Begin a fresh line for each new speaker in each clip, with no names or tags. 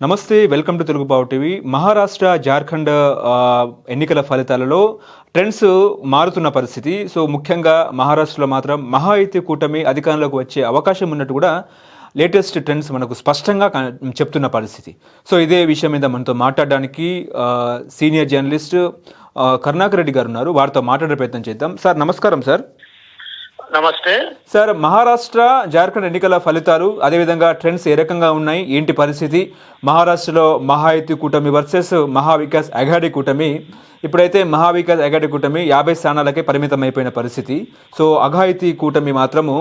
నమస్తే welcome to Telugu బావు TV. Maharashtra Jharkhand ఎన్నికల ఫలితాలలో ట్రెండ్స్ మారుతున్న పరిస్థితి. సో ముఖ్యంగా మహారాష్ట్రలో మాత్రం మహా అయితే కూటమి అధికారంలోకి వచ్చే అవకాశం ఉన్నట్టు కూడా లేటెస్ట్ ట్రెండ్స్ మనకు స్పష్టంగా చెప్తున్న పరిస్థితి. సో ఇదే విషయం మీద మనతో మాట్లాడడానికి సీనియర్ జర్నలిస్ట్ ఆ, కరుణాకర్ రెడ్డి గారు ఉన్నారు. వారితో మాట్లాడే ప్రయత్నం చేద్దాం. సార్ నమస్కారం సార్.
నమస్తే.
సార్ మహారాష్ట్ర జార్ఖండ్ ఎన్నికల ఫలితాలు అదేవిధంగా ట్రెండ్స్ ఏ రకంగా ఉన్నాయి ఏంటి పరిస్థితి? మహారాష్ట్రలో మహాయుతి కూటమి వర్సెస్ మహావికాస్ అఘాడి కూటమి. ఇప్పుడైతే మహావికాస్ అఘాడి కూటమి యాభై స్థానాలకే పరిమితం అయిపోయిన పరిస్థితి. సో అఘాయితీ కూటమి మాత్రము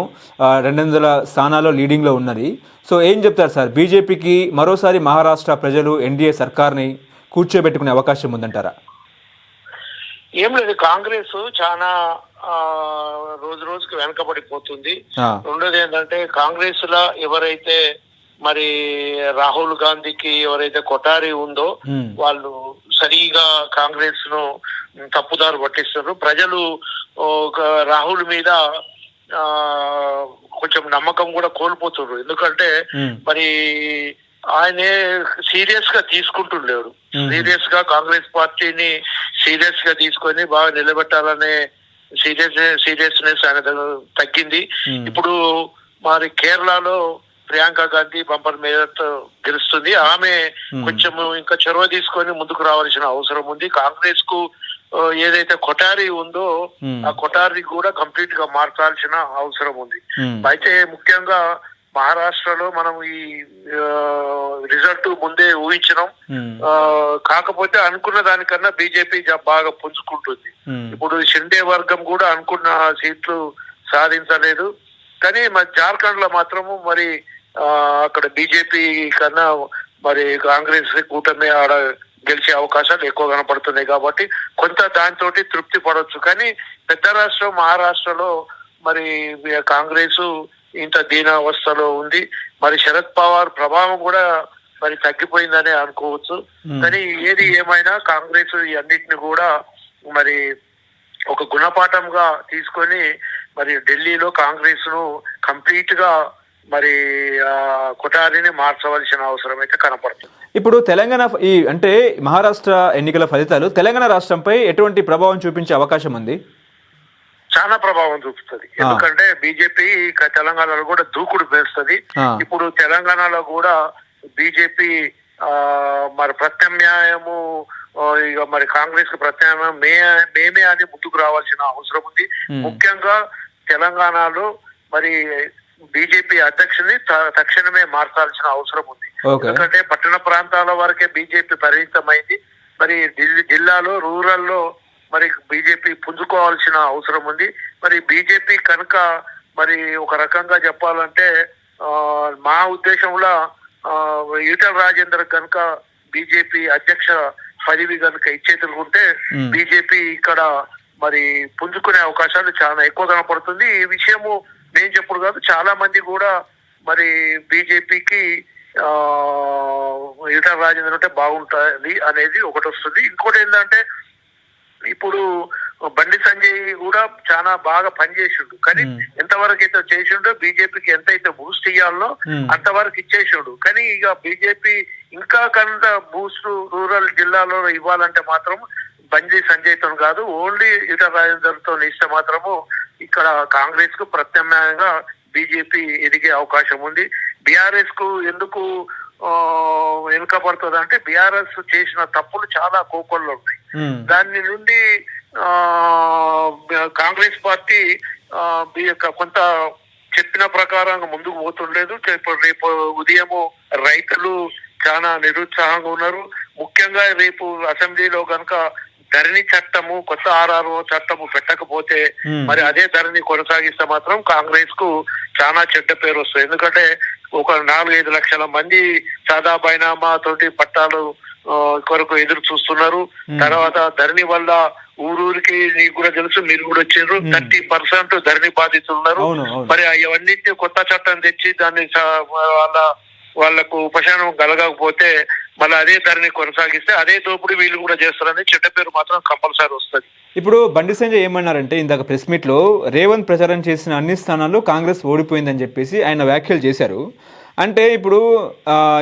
రెండు వందల స్థానాల్లో లీడింగ్లో ఉన్నది. సో ఏం చెప్తారు సార్? బీజేపీకి మరోసారి మహారాష్ట్ర ప్రజలు ఎన్డీఏ సర్కార్ని కూర్చోబెట్టుకునే అవకాశం ఉందంటారా?
ఏం లేదు కాంగ్రెస్ చాలా రోజు రోజుకి వెనకబడిపోతుంది. రెండోది ఏంటంటే కాంగ్రెస్ లా ఎవరైతే మరి రాహుల్ గాంధీకి ఎవరైతే కొటారి ఉందో వాళ్ళు సరిగా కాంగ్రెస్ను తప్పుదారు పట్టిస్తారు ప్రజలు ఒక రాహుల్ మీద ఆ కొంచెం నమ్మకం కూడా కోల్పోతున్నారు. ఎందుకంటే మరి ఆయనే సీరియస్గా తీసుకుంటుండేవాడు
మ్మ్.
సీరియస్గా కాంగ్రెస్ పార్టీని సీరియస్గా తీసుకొని బాగా నిలబెట్టాలనే సీరియస్ సీరియస్నెస్ దగ్గర తగ్గింది. ఇప్పుడు మరి కేరళలో ప్రియాంక గాంధీ బంపర్ మేయర్తో గెలుస్తుంది ఆమె. కొంచెం ఇంకా చొరవ తీసుకొని ముందుకు రావాల్సిన అవసరం ఉంది కాంగ్రెస్కు ఏదైతే కొటారి ఉందో. ఆ కొటారి కూడా కంప్లీట్గా మార్చాల్సిన అవసరం ఉంది అయితే ముఖ్యంగా మహారాష్ట్రలో మనం ఈ రిజల్ట్ ముందే ఊహించినాం. కాకపోతే అనుకున్న దానికన్నా బీజేపీ బాగా పుంజుకుంటుంది. ఇప్పుడు షిండే వర్గం కూడా అనుకున్న సీట్లు సాధించలేదు. కానీ మరి జార్ఖండ్లో మాత్రము మరి ఆ, అక్కడ బీజేపీ కన్నా మరి కాంగ్రెస్ కూటమి ఆడ గెలిచే అవకాశాలు ఎక్కువ కనపడుతున్నాయి కాబట్టి కొంత దాంతో తృప్తి పడవచ్చు కానీ పెద్ద రాష్ట్రం మహారాష్ట్రలో మరి కాంగ్రెస్ ఇంత దీనావస్థలో ఉంది. మరి శరద్ పవార్ ప్రభావం కూడా మరి తగ్గిపోయిందనే అనుకోవచ్చు. కానీ ఏది ఏమైనా కాంగ్రెస్ ఈ అన్నిటిని కూడా మరి ఒక గుణపాఠంగా తీసుకొని మరి ఢిల్లీలో కాంగ్రెస్ను కంప్లీట్గా మరి ఆ కొటారిని మార్చవలసిన అవసరం అయితే కనపడుతుంది.
ఇప్పుడు తెలంగాణ ఈ అంటే మహారాష్ట్ర ఎన్నికల ఫలితాలు తెలంగాణ రాష్ట్రంపై ఎటువంటి ప్రభావం చూపించే అవకాశం ఉంది?
చాలా ప్రభావం చూపుతుంది. ఎందుకంటే బీజేపీ తెలంగాణలో కూడా దూకుడు
ఆ.
ఇప్పుడు తెలంగాణలో కూడా బీజేపీ ఆ, మరి ప్రత్యామ్నాయము ఇక మరి కాంగ్రెస్కు ప్రత్యామ్నాయం మే మేమే అని ముందుకు రావాల్సిన అవసరం ఉంది. ముఖ్యంగా తెలంగాణలో మరి బీజేపీ అధ్యక్షుని తక్షణమే మార్చాల్సిన అవసరం ఉంది ఎందుకంటే పట్టణ ప్రాంతాల వరకే బీజేపీ పరిమితమైంది మరి ఢిల్లీ జిల్లాలో రూరల్లో మరి బీజేపీ పుంజుకోవాల్సిన అవసరం ఉంది. మరి బీజేపీ కనుక మరి ఒక రకంగా చెప్పాలంటే ఆ, మా ఉద్దేశంలో ఈటల రాజేందర్ కనుక బీజేపీ అధ్యక్ష పదవి కనుక ఇచ్చేతుకుంటే
Hmm.
బీజేపీ ఇక్కడ మరి పుంజుకునే అవకాశాలు చాలా ఎక్కువ కనపడుతుంది. ఈ విషయము నేను చెప్పుడు కాదు చాలా మంది కూడా మరి బీజేపీకి ఆ ఈటల రాజేంద్ర ఉంటే బాగుంటుంది అనేది ఒకటి వస్తుంది. ఇంకోటి ఏంటంటే ఇప్పుడు బండి సంజయ్ కూడా చాలా బాగా పనిచేసిండు కానీ. ఎంతవరకు అయితే చేసిండో బీజేపీకి ఎంత అయితే బూస్ట్ ఇవ్వాలనో
Hmm.
అంతవరకు ఇచ్చేసిండు కానీ ఇక బీజేపీ ఇంకా కొంత బూస్ట్ రూరల్ జిల్లాలో ఇవ్వాలంటే మాత్రం బండి సంజయ్తో కాదు ఓన్లీ ఈటల రాజేందర్తో ఇస్తే మాత్రము ఇక్కడ కాంగ్రెస్కు ప్రత్యామ్నాయంగా బీజేపీ ఎదిగే అవకాశం ఉంది బీఆర్ఎస్కు ఎందుకు వెనుకబడుతుంది అంటే బీఆర్ఎస్ చేసిన తప్పులు చాలా కోపంలో ఉన్నాయి దాని నుండి ఆ కాంగ్రెస్ పార్టీ యొక్క కొంత చెప్పిన ప్రకారంగా ముందుకు పోతుండలేదు. రేపు రేపు ఉదయము రైతులు చాలా నిరుత్సాహంగా ఉన్నారు. ముఖ్యంగా రేపు అసెంబ్లీలో కనుక ధరణి చట్టము కొత్త ఆర్ఆర్ఓ చట్టము పెట్టకపోతే
Hmm.
మరి అదే ధరని కొనసాగిస్తే మాత్రం కాంగ్రెస్కు చాలా చెడ్డ పేరు వస్తుంది. ఎందుకంటే ఒక నాలుగైదు లక్షల మంది సాదా బైనామా తోటి పట్టాలు కొరకు ఎదురు చూస్తున్నారు. తర్వాత ధరణి వల్ల ఊరూరికి నీకు కూడా తెలుసు మీరు కూడా వచ్చారు. థర్టీ పర్సెంట్ ధరణి బాధితులు ఉన్నారు
అవును అవును.
మరి అవన్నింటినీ కొత్త చట్టం తెచ్చి దాన్ని వాళ్ళ వాళ్ళకు ఉపశమనం కలగకపోతే మళ్ళీ అదే ధరని కొనసాగిస్తే అదే దోపిడీ వీళ్ళు కూడా చేస్తారని చెడ్డ పేరు మాత్రం కంపల్సరీ వస్తుంది.
ఇప్పుడు బండి సంజయ్ ఏమన్నారంటే ఇందాక ప్రెస్ మీట్లో రేవంత్ ప్రచారం చేసిన అన్ని స్థానాల్లో కాంగ్రెస్ ఓడిపోయిందని చెప్పేసి ఆయన వ్యాఖ్యలు చేశారు. అంటే ఇప్పుడు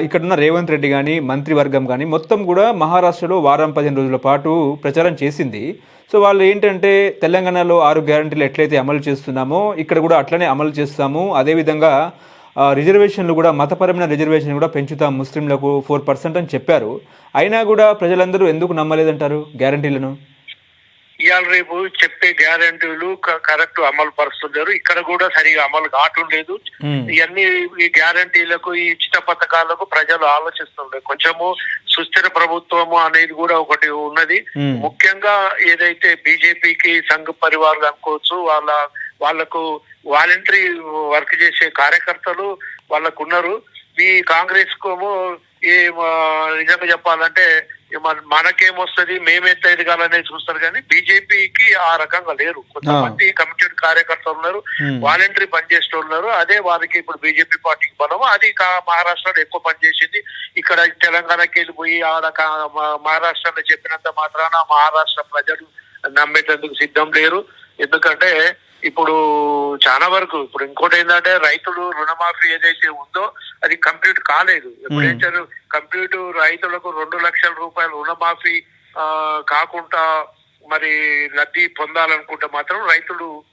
ఇక్కడున్న రేవంత్ రెడ్డి కానీ మంత్రివర్గం కానీ మొత్తం కూడా మహారాష్ట్రలో వారం పదిహేను రోజుల పాటు ప్రచారం చేసింది. సో వాళ్ళు ఏంటంటే తెలంగాణలో ఆరు గ్యారంటీలు ఎట్లయితే అమలు చేస్తున్నామో ఇక్కడ కూడా అట్లనే అమలు చేస్తాము. అదేవిధంగా రిజర్వేషన్లు కూడా మతపరమైన రిజర్వేషన్ కూడా పెంచుతాం ముస్లింలకు ఫోర్ పర్సెంట్ అని చెప్పారు. అయినా కూడా ప్రజలందరూ ఎందుకు నమ్మలేదంటారు గ్యారంటీలను?
ఇవాళ రేపు చెప్పే గ్యారంటీలు కరెక్ట్ అమలు పరుస్తున్నారు ఇక్కడ కూడా సరిగా అమలు కావటం లేదు. ఇవన్నీ ఈ గ్యారంటీలకు ఈ ఉచిత పథకాలకు ప్రజలు ఆలోచిస్తున్నారు కొంచెము సుస్థిర ప్రభుత్వము అనేది కూడా ఒకటి ఉన్నది. ముఖ్యంగా ఏదైతే బీజేపీకి సంఘ పరివారాలు అనుకోవచ్చు వాళ్ళ వాళ్ళకు వాలంటరీ వర్క్ చేసే కార్యకర్తలు వాళ్ళకు ఉన్నారు. ఈ కాంగ్రెస్ కోమో ఆ, నిజంగా చెప్పాలంటే మనకేమొస్తుంది మేమెత్త ఎదగాలనేది చూస్తారు కానీ బీజేపీకి ఆ రకంగా లేరు. కొంతమంది కమిటెడ్ కార్యకర్తలు ఉన్నారు. వాలంటరీ పనిచేస్తూ ఉన్నారు. అదే వారికి ఇప్పుడు బీజేపీ పార్టీకి బలం అది మహారాష్ట్రలో ఎక్కువ పనిచేసింది. ఇక్కడ తెలంగాణకి వెళ్ళిపోయి ఆడ మహారాష్ట్రలో చెప్పినంత మాత్రాన మహారాష్ట్ర ప్రజలు నమ్మేటందుకు సిద్ధం లేరు. ఎందుకంటే ఇప్పుడు చాలా వరకు ఇప్పుడు ఇంకోటి ఏంటంటే రైతులు రుణమాఫీ ఏదైతే ఉందో అది కంప్లీట్ కాలేదు. ఎప్పుడైతే కంప్లీట్ రైతులకు రెండు లక్షల రూపాయలు రుణమాఫీ కాకుండా మరి లబ్ధి పొందాలనుకుంటే మాత్రం రైతులు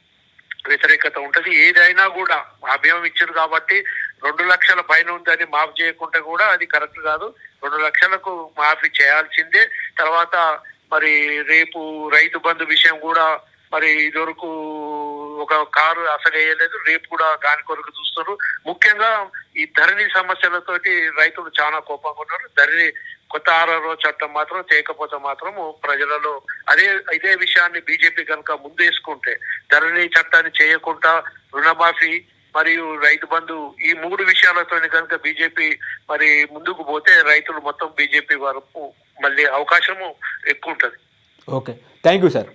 వ్యతిరేకత ఉంటది. ఏదైనా కూడా అభయం ఇచ్చారు కాబట్టి రెండు లక్షల పైన ఉందని మాఫ్ చేయకుండా కూడా అది కరెక్ట్ కాదు. రెండు లక్షలకు మాఫీ చేయాల్సిందే. తర్వాత మరి రేపు రైతు బంధు విషయం కూడా మరి ఇదివరకు ఒక కారు అసలు వేయలేదు రేపు కూడా దాని కొరకు చూస్తున్నారు. ముఖ్యంగా ఈ ధరణి సమస్యలతోటి రైతులు చాలా కోపంగా ఉన్నారు ధరణి కొత్త ఆర్ఆర్ఓ చట్టం మాత్రం చేయకపోతే మాత్రం ప్రజలలో అదే ఇదే విషయాన్ని బీజేపీ కనుక ముందేసుకుంటే ధరణి చట్టాన్ని చేయకుండా రుణమాఫీ మరియు రైతు బంధు ఈ మూడు విషయాలతో కనుక బీజేపీ మరి ముందుకు పోతే రైతులు మొత్తం బీజేపీ వరకు మళ్ళీ అవకాశము ఎక్కువ ఉంటది
ఓకే. Thank you sir.